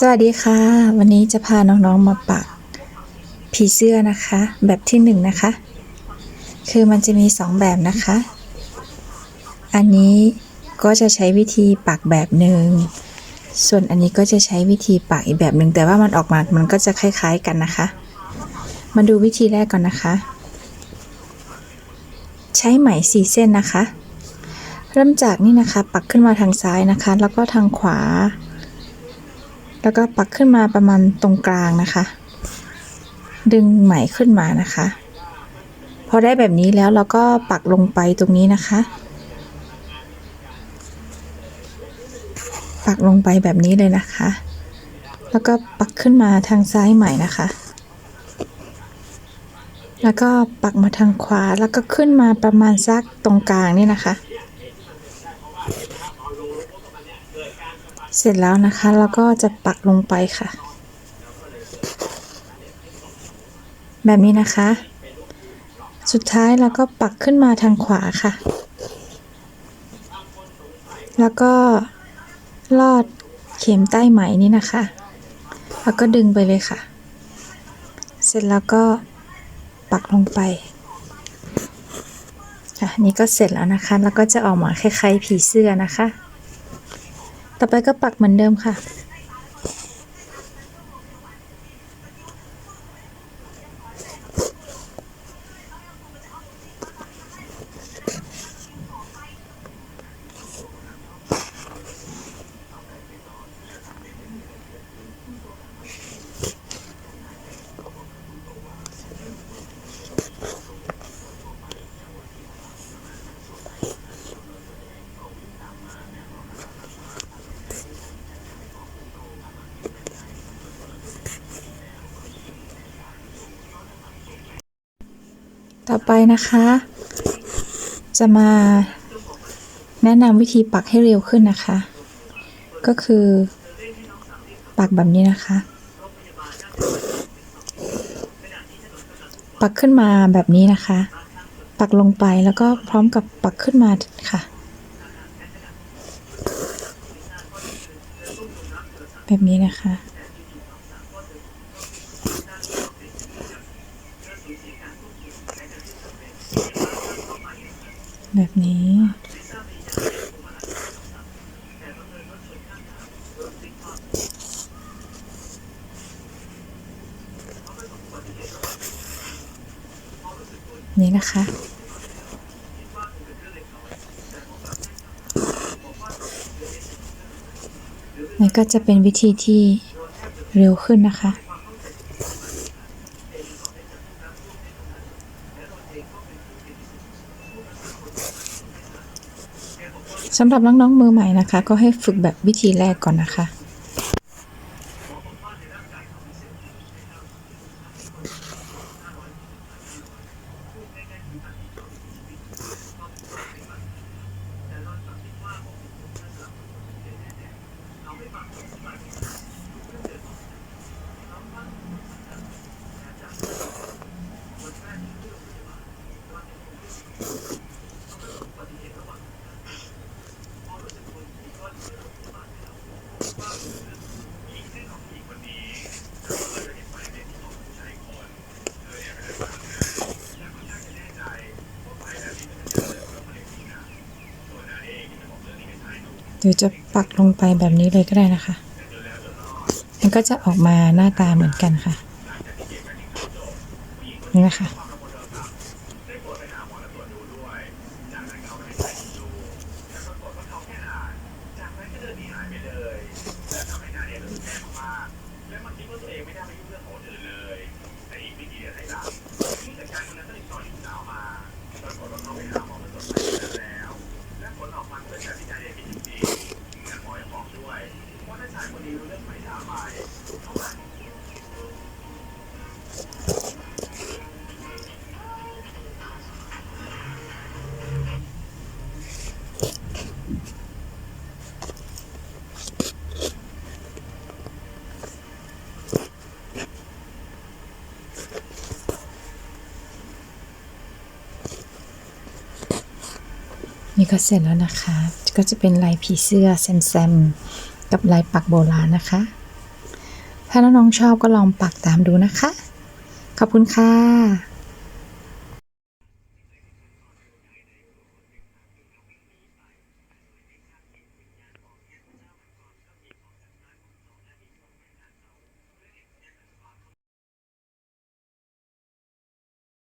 สวัสดีค่ะ วันนี้จะพาน้องๆมาปักผีเสื้อนะคะ แบบที่หนึ่งนะคะ คือมันจะมีสองแบบนะคะ อันนี้ก็จะใช้วิธีปักแบบหนึ่งส่วนอันนี้ก็จะใช้วิธีปักอีกแบบหนึ่งแต่ว่ามันออกมามันก็จะคล้ายๆกันนะคะ มาดูวิธีแรกก่อนนะคะ ใช้ไหมสี่เส้นนะคะ เริ่มจากนี่นะคะ ปักขึ้นมาทางซ้ายนะคะ แล้วก็ทางขวา แล้วก็ปักขึ้นมาประมาณตรงกลางนะคะ ดึงไหมขึ้นมานะคะ พอได้แบบนี้แล้วเราก็ปักลงไปตรงนี้นะคะ ปักลงไปแบบนี้เลยนะคะ แล้วก็ปักขึ้นมาทางซ้ายใหม่นะคะ แล้วก็ปักมาทางขวาแล้วก็ขึ้นมาประมาณสักตรงกลางนี่นะคะ เสร็จแล้วนะคะเราก็จะปักลงไปค่ะ แบบนี้นะคะ สุดท้ายเราก็ปักขึ้นมาทางขวาค่ะ แล้วก็ลอดเข็มใต้ไหมนี้นะคะ แล้วก็ดึงไปเลยค่ะ เสร็จแล้วก็ปักลงไปค่ะนี่ก็เสร็จแล้วนะคะ แล้วก็จะออกมาคล้ายๆผีเสื้อนะคะ ต่อไปก็ปักเหมือนเดิมค่ะ ต่อไปนะคะ จะมาแนะนำวิธีปักให้เร็วขึ้นนะคะ ก็คือ ปักแบบนี้นะคะ ปักขึ้นมาแบบนี้นะคะ ปักลงไปแล้วก็พร้อมกับปักขึ้นมาค่ะ แบบนี้นะคะ แบบนี้ นี่นะคะ นี่ก็จะเป็นวิธีที่เร็วขึ้นนะคะ สำหรับน้องๆมือใหม่นะคะ ก็ให้ฝึกแบบวิธีแรกก่อนนะคะ เดี๋ยวจะปักลงไปแบบนี้เลยก็ได้นะคะ มันก็จะออกมาหน้าตาเหมือนกันค่ะ นี่นะคะ นี่ก็เสร็จแล้วนะคะ ก็จะเป็นลายผีเสื้อแซมๆกับลายปักโบราณนะคะ ถ้าน้องๆชอบก็ลองปักตามดูนะคะ ขอบคุณค่ะ